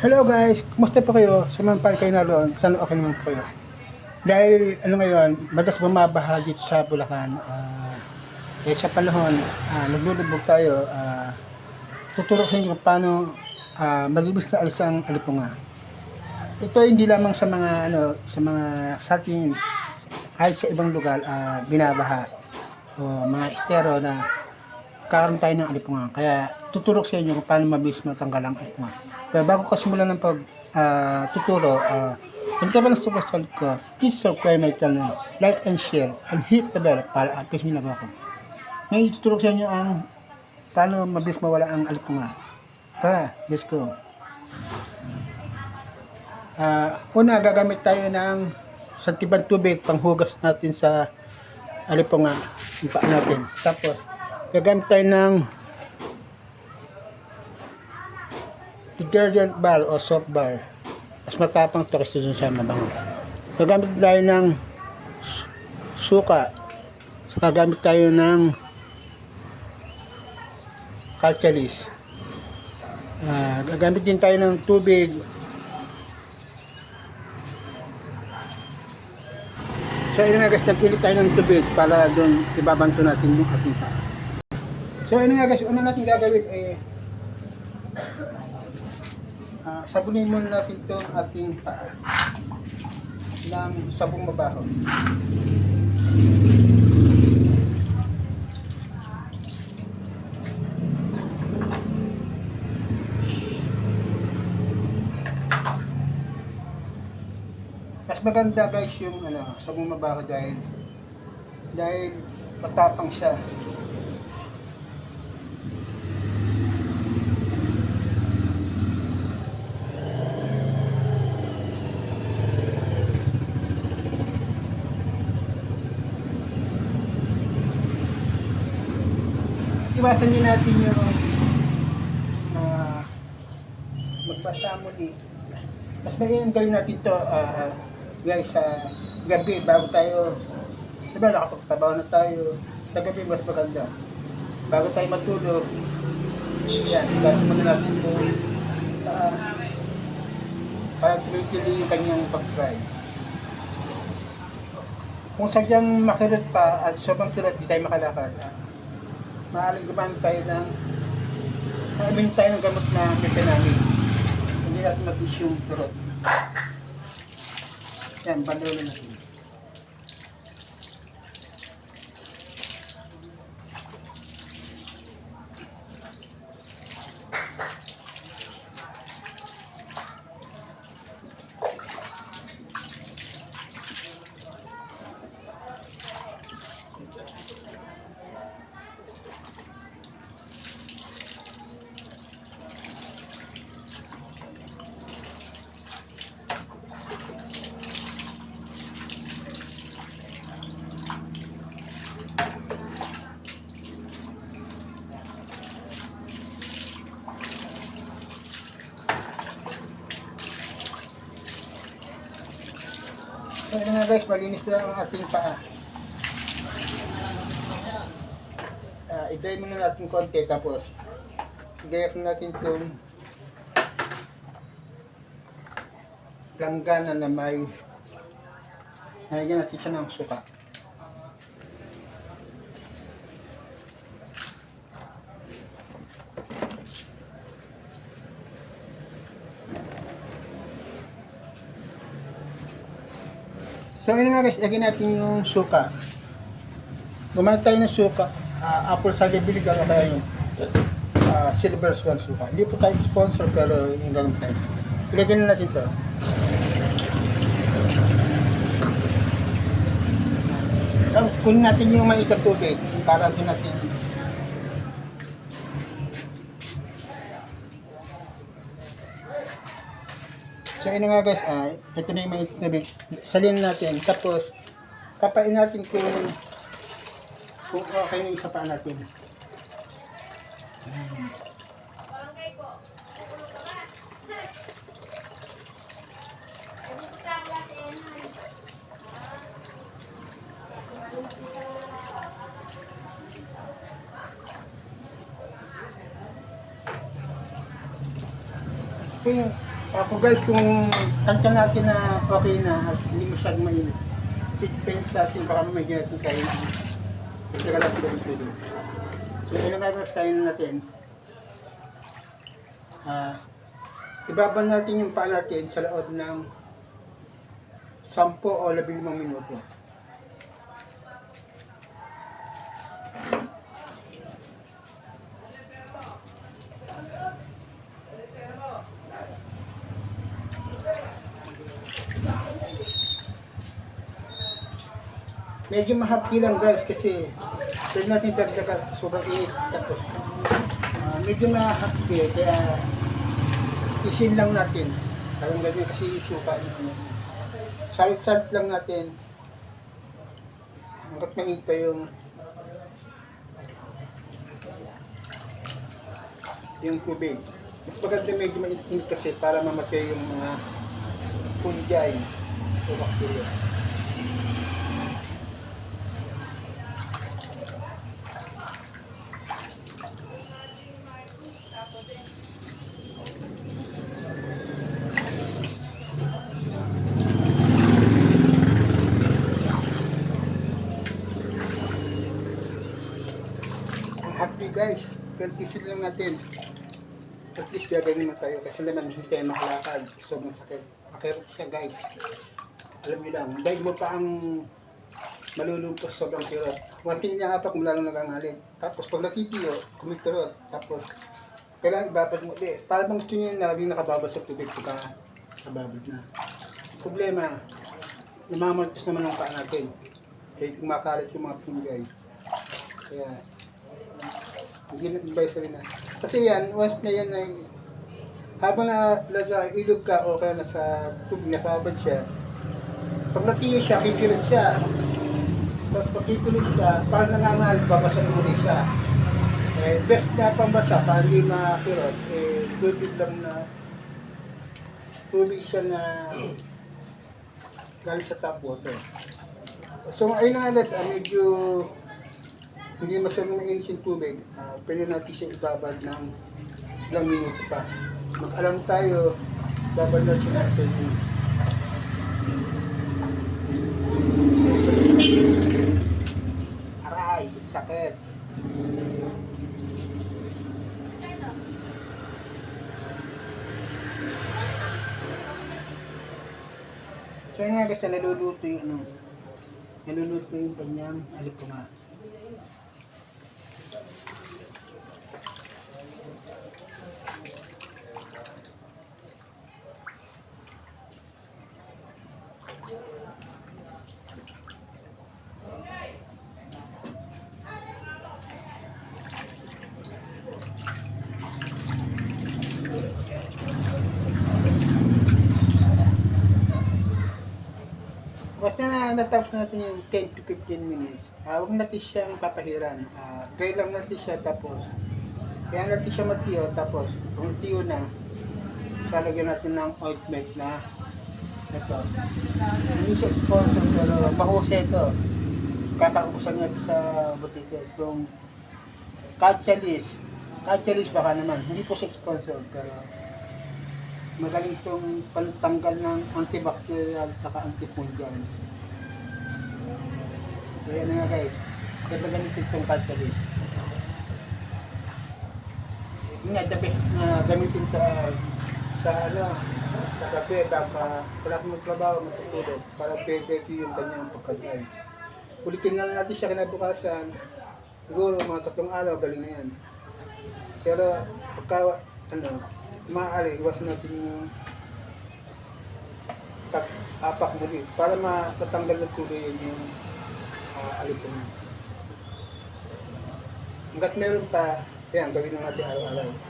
Hello guys, kumusta po kayo? Sa mga pal kayo naroon, sana okay naman po kayo. Dahil ano ngayon, madas bumabaha dito sa Bulacan. ah dahil sa panahon, uh, naglulubog tayo, ah tuturukin ko paano uh, malibis na alis ang alipunga. Ito hindi lamang sa mga ano, sa mga sa atin, kahit sa ibang lugar, ah, binabaha o mga estero na kakaroon tayo ng alipunga. Kaya tuturok sa inyo kung paano mabilis matanggal ang alipunga. Pero bago ko simulan ng pag ah, tuturo, uh, kung ka ba ng subscribe ko, please subscribe my channel, like and share, and hit the bell para at least may nagawa ko. Ngayon tuturo sa inyo ang paano mabilis mawala ang alipunga. Tara, let's go. Ah, una, gagamit tayo ng santibang tubig panghugas natin sa alipunga, yung paa natin. Tapos, gagamit tayo ng detergent bar o soap bar. Mas matapang to kasi dun sa mabango. Gagamit tayo ng su- suka. Saka gamit tayo ng calcalis. Ah, gagamit din tayo ng tubig. So, yun nga guys, nag-ilit tayo ng tubig para doon ibabanto natin yung ating paa. So, yun nga guys, una natin gagawin eh, Ah, sabunin muna natin itong ating paa ng sabong mabaho. Mas maganda guys yung ano, sabong mabaho dahil dahil matapang siya. Iwasan din natin yung uh, magbasa muli. Mas mainam gawin natin to ah, guys sa gabi bago tayo diba nakapagtabaho na tayo. Sa gabi mas maganda. Bago tayo matulog. Yan gas muna natin po uh, para tuloy-tuloy yung kanyang pag-try. Kung sadyang makirot pa at sobrang kirot di tayo makalakad. ah, maaaring gumamit tayo ng Amin tayo ng gamot na metanamine. Hindi natin mag-is yung turot. Yan, bandolo natin. So, yun nga guys, malinis na ang ating paa. Uh, i-dry muna natin konti, tapos igayak natin itong langgana na may nalagyan natin siya ng suka. So, yun nga guys, lagyan natin yung suka. Gumamit tayo ng suka, ah, apple cider vinegar o kaya yung ah, silver swan suka. Hindi po tayo sponsor pero yung gagawin tayo. Ilagyan na natin to. Tapos kunin natin yung maitang tubig para doon natin So yun na nga guys, ah, ito na yung maitang tubig. Salin natin. Tapos, kapain natin kung kung okay na yung sapa natin. Ito yung Ako guys, kung kanta natin na okay na at hindi masyadong mainit, pen sa atin, baka may ginatong kayo. Kasi ka lang pinag tuloy. So, gagawin tayo natin. Ah, ibaban natin yung paa natin sa loob ng 10 o 15 minuto. Medyo mahapdi lang guys kasi pwede natin dagdagan sobrang init. Tapos ah, medyo mahapdi kaya isin lang natin. Parang ganyan kasi yung suka ano. salit-salit lang natin. Hanggat mainit pa yung yung tubig. Mas maganda medyo mainit kasi para mamatay yung mga fungi o bacteria ang happy guys, peltisin lang natin. At least gagawin mo tayo kasi naman hindi tayo makalakad. Sobrang sakit. Makirot ka guys. Alam niyo lang, dahil mo pa ang malulungkos sobrang kirot. Wati niya hapak mula nung nagangalit. Tapos pag natitiyo, kumikirot. Tapos kailangan ibabad mo ulit. Para bang gusto niya na laging nakababad sa tubig pagka nakababad na. Problema, namamaltos naman ang paa natin. Kaya kumakalat yung mga fungi. Kaya hindi na na. Kasi yan, once na yan ay habang na nasa ilog ka o kaya nasa tubig nakabad siya, pag natiyo siya, kikirit siya. Tapos pag kikirit siya, parang nangangal, babasa muli siya. Eh, best na pambasa, para hindi makirot, eh, tubig lang na tubig siya na galing sa tap water. So, ayun na nga guys, ah, medyo hindi masyadong mainit yung tubig, ah, pwede natin siya ibabad ng ilang minuto pa. Mag-alam tayo, babad natin natin yung Aray, sakit. So yun nga kasi naluluto yung ano, naluluto yung kanyang alipunga. Basta na natapos natin yung 10 to 15 minutes, ah huwag natin siyang papahiran. Ah, try lang natin siya tapos, kaya natin siya matiyo tapos, kung tiyo na, salagyan natin ng ointment na ito. Hindi siya sponsor pero mahusay ito. Kakaubusan niya sa butika itong Catchalis. Catchalis baka naman. Hindi po siya sponsor pero magaling itong pantanggal ng antibacterial saka antifungal. So yan nga guys. Kaya gamitin itong Catchalis. Yun nga, the best na gamitin ito ah, sa ano, sa kape, baka wala kang magtrabaho, matutulog, para pwede yung kanyang pagkain. Ulitin lang natin siya kinabukasan, siguro mga tatlong araw, galing na yan. Pero pagka, ano, maaari, iwasan natin yung pag-apak muli para matatanggal na tuloy yun yung uh, alipin. Hanggat meron pa, yan, gawin lang natin araw-araw.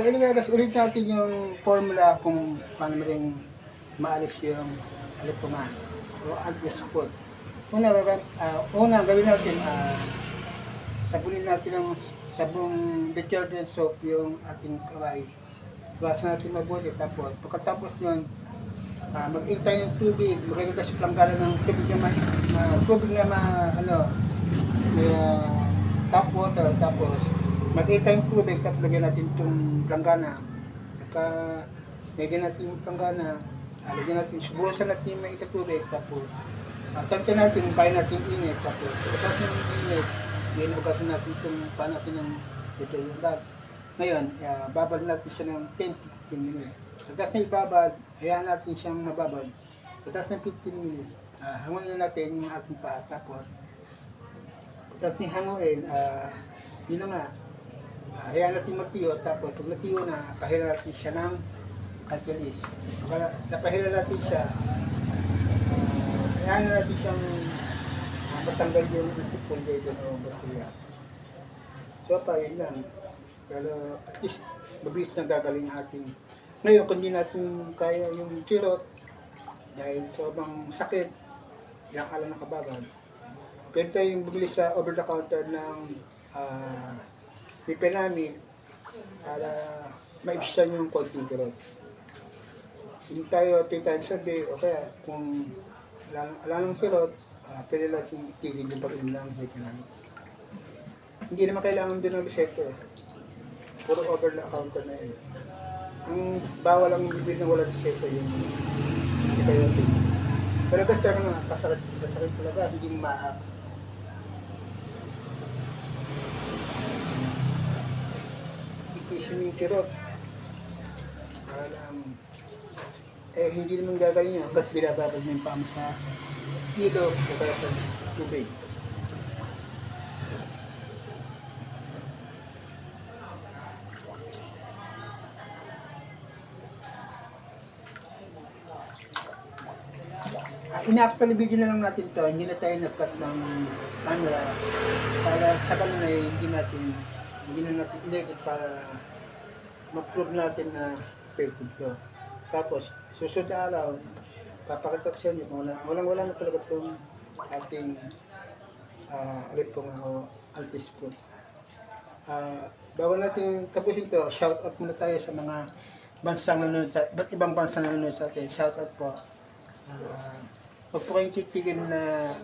So anyway guys, ulit natin yung formula kung paano rin maalis yung alipungan o anti-spot. Una, uh, una gawin natin, uh, sabunin natin ng sabong detergent soap yung ating kamay. Iwasan natin mabuti. Tapos, pagkatapos nun, uh, mag-intay ng tubig, makikita sa planggana ng tubig na, ma, ma- tubig na ma, ano, kaya tap water, tapos mag-intay ng tubig, tapos lagyan natin itong planggana. Pagka lagyan natin yung planggana, uh, lagyan natin, subukan natin yung mainit na tubig, tapos uh, tansya natin, kaya natin init, tapos pagkatapos ng init, ginugasan natin itong paan natin ng ito yung bag. Ngayon, uh, babad natin siya ng 10-15 minutes. Pagkatapos na ibabad, hayaan natin siyang mababad. Pagkatapos ng 15 minutes, uh, hanguin na natin yung ating paa. Tapos, pagkatapos ni hanguin, uh, yun na nga, hayaan natin magtiyo. Tapos, pag natiyo na, pahila natin siya ng calculus. Pag napahila natin siya, uh, hayaan na natin siyang uh, matanggal yung pulgay doon o bakterya. So, pa, yun lang. Pero at least, mabilis na gagaling ating ngayon, kung hindi natin kaya yung kirot, dahil sobrang sakit, ilang araw na kabagan, pwede tayong bumili sa over-the-counter ng uh, Pipelami para maibsan yung konting kirot. Hindi tayo 3 times a day, o kaya kung wala, wala ng kirot, uh, pwede natin itigil yung pag-inom ng Pipelami. Hindi naman kailangan din ng reseta eh. Puro over-the-counter na yun. Ang bawal ang bibili na wala reseta yung antibiotic. Pero ganito talaga nga, kasakit, kasakit talaga, hindi maak. Yung kirot. Alam, eh hindi naman gagaling yun hanggat binababad mo yung pamo sa ilog o kaya sa tubig. Ina-actually video na lang natin to, hindi na tayo nag-cut ng camera para sa ay hindi natin hindi na natin inedit para ma-prove natin na effective to. Tapos, susunod na araw, papakita ko sa inyo kung wala, walang wala na talaga itong ating uh, alip ko nga o altis food. Ah, bago natin tapusin to, shout out muna tayo sa mga bansang nanonood sa, iba't ibang bansang nanonood sa atin. Shout out po. Ah, Huwag po kayong titigil na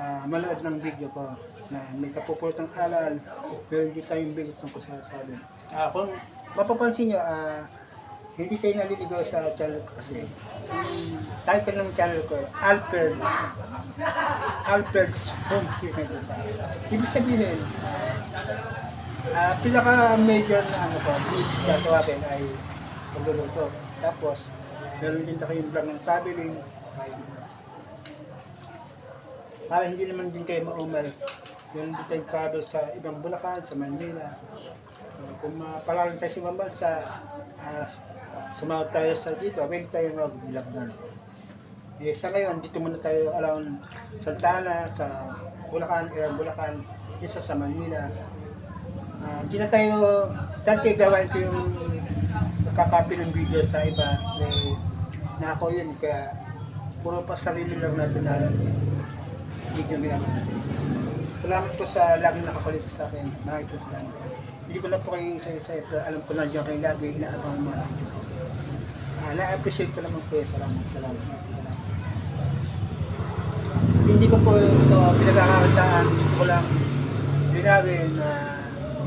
ah, manood ng video ko na may kapupulot ng alal, pero hindi tayong bigot ng kusasabi. Ah, kung mapapansin nyo, ah, hindi kayo naliligaw sa channel ko kasi. Title ng channel ko, Alfred, Alfred's Home Kitchen. Ibig sabihin, ah, pinaka-major na ano ko, dish na tawagin ay pagluluto. Tapos, meron din kayong vlog ng traveling, ay para hindi naman din kayo maumay. Meron din tayong travel sa ibang Bulacan, sa Manila. Uh, kung mapalalang tayo sa ibang bansa, uh, sumawag tayo sa dito, pwede tayo mag-vlog doon. Eh, sa ngayon, dito muna tayo around Santana, sa Bulacan, Iran, Bulacan, isa sa Manila. Ah, Hindi na tayo, dati gawain ko yung kakapi ng video sa iba, eh, na ako yun, kaya puro pa sarili lang natin na video ginagawa natin. Salamat po sa laging nakakulit sa akin. Maraming po salamat. Hindi ko na po kayo isa-isa, pero alam ko na dyan kayo lagi inaabang ang mga video. Ah, na-appreciate ko naman po. Salamat, salamat. salamat. At hindi ko po ito pinagkakakitaan. Gusto ko lang linawin na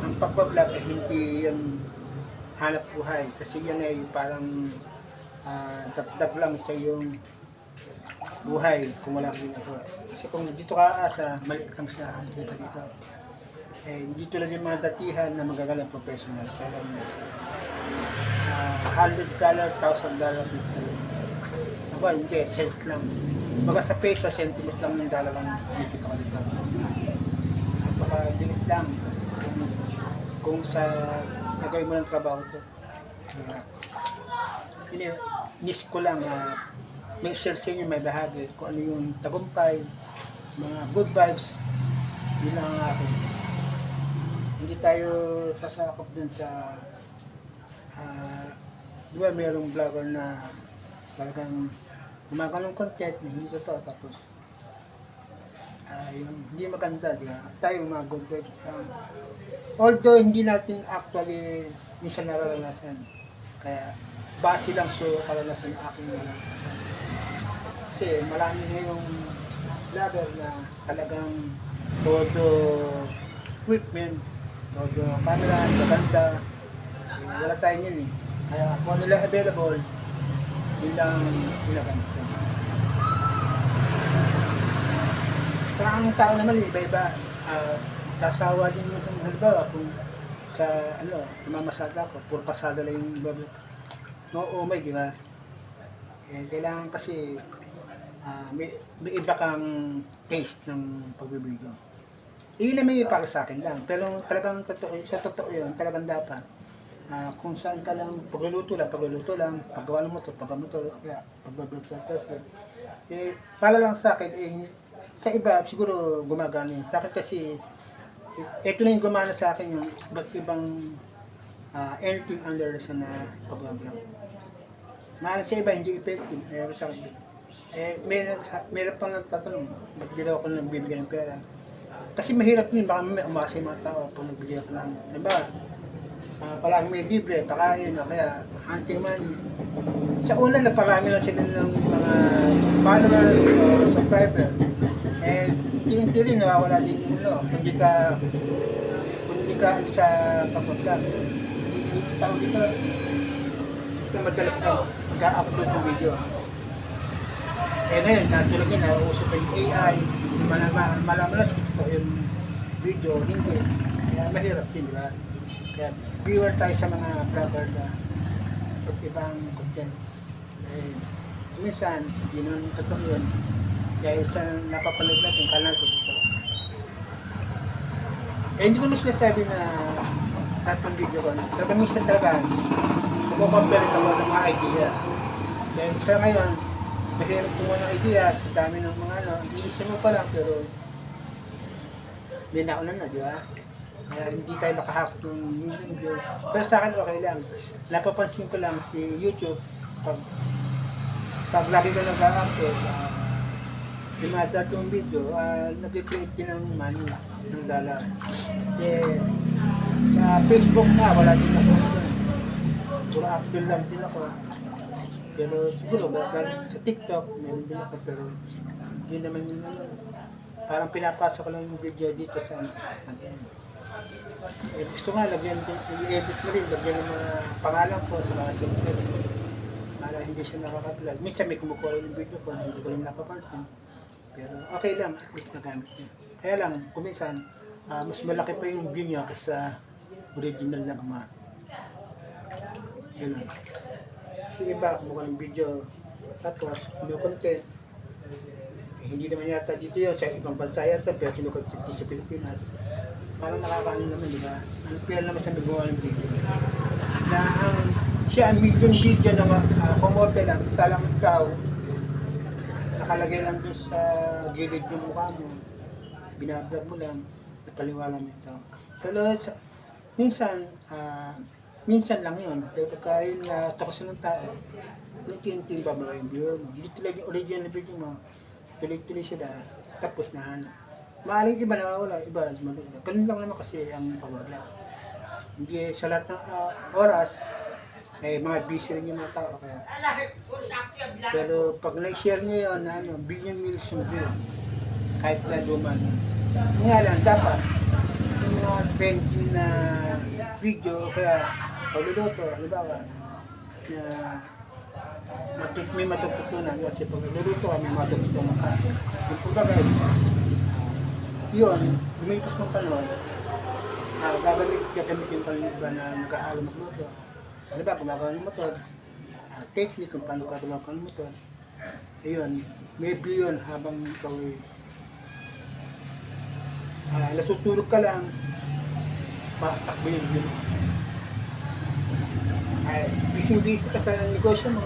ang pagbablog ay hindi yan hanap buhay. Kasi yan ay parang ah, dagdag lang sa iyong buhay kung wala kang ginagawa. Kasi kung dito ka asa, maliit lang siya ang kita dito. Eh, hindi tulad yung mga datihan na magagalang professional. Kaya uh, $100, $1,000 dito. Ako, hindi, cents lang. Baga sa peso, centimes lang yung dollar lang nakikita ko dito. Napaka dilit lang. Kung, kung sa nagawin mo ng trabaho to. Kaya, hindi, miss ko lang na may share sa inyo, may bahagi kung ano yung tagumpay, mga good vibes, yun lang ang akin. Hindi tayo sasakop dun sa Ah, di ba mayroong vlogger na talagang gumagawa content na hindi totoo tapos ah, yung hindi maganda, di ba? Tayo mga good vibes lang. Although hindi natin actually minsan nararanasan. Kaya base lang sa karanasan ng aking nararanasan. Kasi marami ngayong vlogger na talagang todo equipment, todo camera, maganda. Eh, wala tayo yun eh. Kaya kung ano lang available, yun lang ginagamit ko. Sa ang tao naman, eh, iba-iba. Ah, sasawa din mo sa halimbawa kung sa ano, namamasada ko, puro pasada lang yung iba. No, umay, di ba? Eh, kailangan kasi ah, may, may iba kang taste ng pagbibideo. Iyon naman yung para sa akin lang. Pero talagang totoo, sa totoo yun, talagang dapat. Ah, kung saan ka lang, pagluluto lang, pagluluto lang, paggawa ng motor, paggawa motor, kaya pagbablog sa Facebook. Eh, para lang sa akin, eh, sa iba, siguro gumagana yun. Sa akin kasi, ito na yung gumana sa akin yung iba't ibang ah, anything under the sun na pagbablog. Mahal sa iba, hindi effective. Eh, sa akin, eh, may, meron pang nagtatanong, ba't di daw ako nagbibigay ng pera? Kasi mahirap din, baka may umasa yung mga tao pag nagbigay ako ng, diba, uh, palagi may libre, pakain, o kaya hunting money. Sa una, naparami lang sila ng mga followers o subscriber. Eh, hindi rin, nawawala din yung ulo. Kung hindi ka, kung hindi ka sa pagpaplag. Tawag dito, kung madalas ka mag-upload ng video. Eh ngayon, natulog yun, nauuso pa yung AI, malaman, malaman lang kung yung video, hindi. Kaya mahirap din, di ba? Kaya viewer tayo sa mga vlogger na at ibang content. Eh, minsan, hindi naman totoo yun. Dahil sa napapanood natin, kala ko totoo. Eh, hindi ko na sinasabi na lahat ng video ko. Talaga minsan talaga, kumukompare ako ng mga idea. Dahil sa ngayon, mahirap kumuha ng idea sa dami ng mga ano, iisip mo pa lang pero may naunan na, di ba? Kaya hindi tayo makahapot ng video. Pero sa akin okay lang. Napapansin ko lang si YouTube, pag, pag lagi ko nag-upload, uh, dumada yung video, uh, nag-create din ng money, ng dollar. Eh, sa Facebook na, wala din ako. Puro upload lang din ako. Pero siguro, dahil sa TikTok, meron din ako, pero hindi naman yung ano, parang pinapasok ko lang yung video dito sa ano. Eh, gusto nga, lagyan din, i-edit mo rin, lagyan ng mga pangalan ko sa mga subscribe. Para hindi siya nakaka-vlog. Minsan may kumukuha yung video ko hindi ko rin napapansin. Pero okay lang, at least nagamit niya. Kaya lang, kuminsan, ah, mas malaki pa yung view niya kaysa original na gumawa. Ganun. Kasi iba, kumukuha ng video, tapos, ano content, eh, hindi naman yata dito yun, sa ibang bansa yata, pero kinukontent dito sa Pilipinas. Parang nakakaano naman, di ba? Ang fair naman sa nagawa ng video. Na ang siya ang million video na uh, kumote lang, talang ikaw, nakalagay lang doon sa gilid yung mukha mo, binablog mo lang, napaliwala mo ito. Pero sa, minsan, ah, minsan lang yun, pero pagka yun na takos ng tao, nagtinting ba mga yung viewer mo. Hindi talaga yung original video mo, tuloy-tuloy sila, tapos na hanap. Maaaring iba nawawala, iba maganda. Ganun lang naman kasi ang pawala. Hindi sa lahat ng ah, oras, eh mga busy rin yung mga tao. Kaya. Pero pag na-share niya yun, na ano, billion millions yung view. Kahit na luma na. Nga lang, dapat, yung mga trending na video, kaya pagluluto, halimbawa, na matut may matututunan kasi pag nagluluto ka, may matututunan ka. Yung kumbaga, yun, lumipas ng panahon, uh, gagamit, gagamit yung panliba na nag-aaral magluto. Ba, gumagawa ng motor, uh, technique kung paano ka gumagawa ng motor. Ayun, may view yun habang ikaw ay uh, nasutulog ka lang, patakbo yung view. Ay, busy-busy ka sa negosyo mo.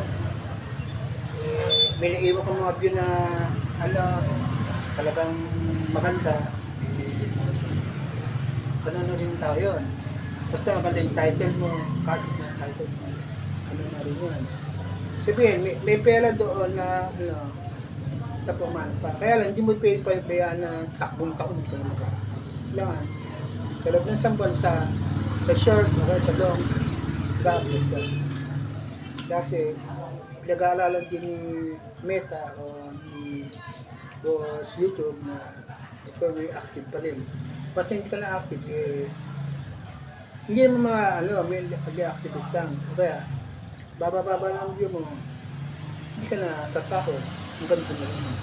Eh, may naiwan ka mga view na ano, talagang maganda, eh, rin tao yun. Basta maganda yung title mo, cards na title mo. Ano na rin yan. Sabihin, may, may pera doon na, ano, tapuman pa. Kaya lang, hindi mo pay pa bayaan na takbong taon ka na mag Kailangan, sa loob ng isang buwan sa, short, o kaya sa long, gamit ka. Kasi, pinag-aalalan din ni Meta o ni boss YouTube na ikaw may active pa rin. Basta hindi ka na active, eh, hindi naman mga, ano, may active lang. Kaya, baba-baba lang ang view mo, hindi ka na sasahod. Ang ganito na rin.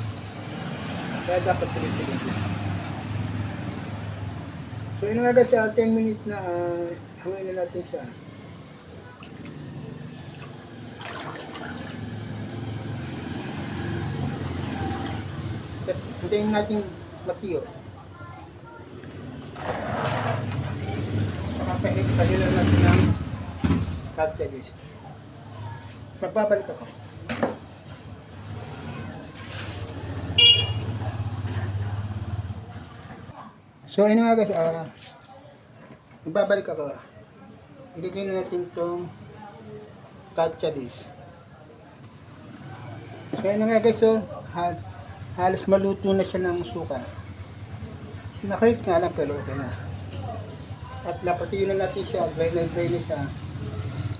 Kaya dapat tuloy-tuloy. So, yun nga guys, ah, 10 minutes na, uh, hangin na natin siya. Tapos, hintayin natin matiyo. Saka pahilan natin ng catalyst. Magbabalik ako. So, ayun nga guys, ah, magbabalik ako. Ilagay na natin itong catalyst. So, ayun nga guys, so, ha halos maluto na siya ng suka. Nakahit nga lang pero okay na. At napatiin na natin siya, dry na dry na siya.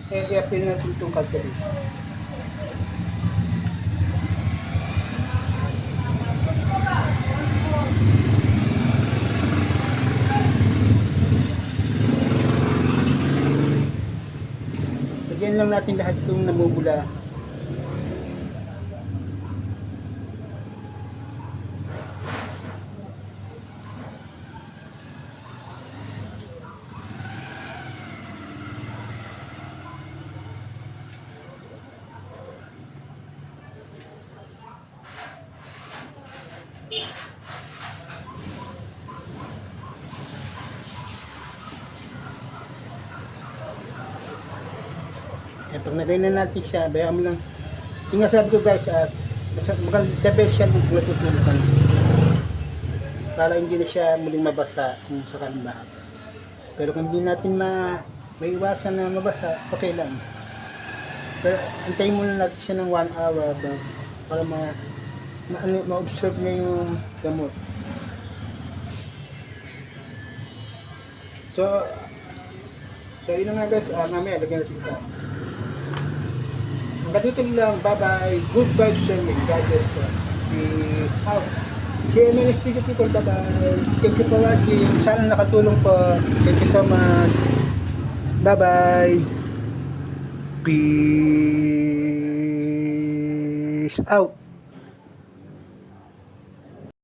Kaya kaya pin natin itong catalyst. Lagyan lang natin lahat itong namumula. Nagay na natin siya, bayaan mo lang. Yung nga sabi ko guys, uh, the best siya kung na. Para hindi na siya muling mabasa kung sakaling ba. Pero kung hindi natin ma may iwasan na mabasa, okay lang. Pero antayin muna natin siya ng 1 hour ba, para ma, ma, ano, ma-observe niya yung gamot. So, so yun na nga guys, uh, mamaya lagyan natin isa. Hanggang dito lang. Bye-bye. Good vibes sa inyo. God bless you. Out. GMNS Studio people. Bye-bye. Thank you for watching. Sana nakatulong po. Thank you so much. Bye-bye. Peace out.